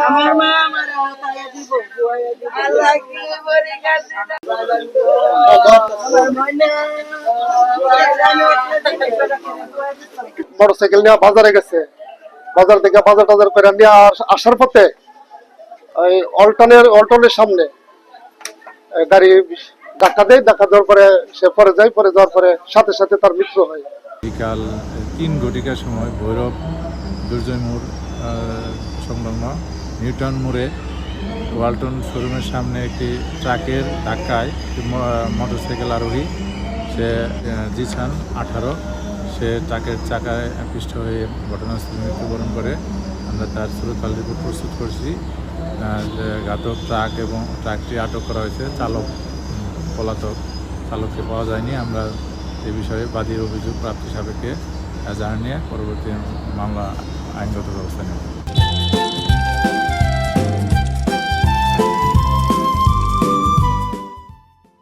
আমার মা আমার তাই দিব আল্লাহ কি বলি কাছে মোটরসাইকেল নিয়ে বাজারে গেছে। বাজার থেকে বাজার টাজার করে নিয়ে আসার পথে ওই অল্টনের অল্টনের সামনে গাড়ি ধাক্কা দেয় ধাক্কা দেওয়ার পরে সে পরে যায় পরে যাওয়ার পরে সাথে সাথে তার মৃত্যু হয়। বিকাল তিন ঘটিকার সময় ভৈরব দুর্জয় মোড় সংলগ্ন নিউটন মোড়ে ওয়ালটন শোরুমের সামনে একটি ট্রাকের ধাক্কায় মোটরসাইকেল আরোহী, সে জিছান আঠারো, সে ট্রাকের চাকায় পিষ্ট হয়ে ঘটনাস্থলে মৃত্যুবরণ করে। আমরা তার সুরতাল রিপোর্ট প্রস্তুত করছি। ঘাতক ট্রাক এবং ট্রাকটি আটক করা হয়েছে চালক, পলাতক। চালককে পাওয়া যায়নি। আমরা এ বিষয়ে বাদীর অভিযোগ প্রাপ্তি সাপেক্ষে জানিয়ে পরবর্তী মামলা আইনগত ব্যবস্থা নেব।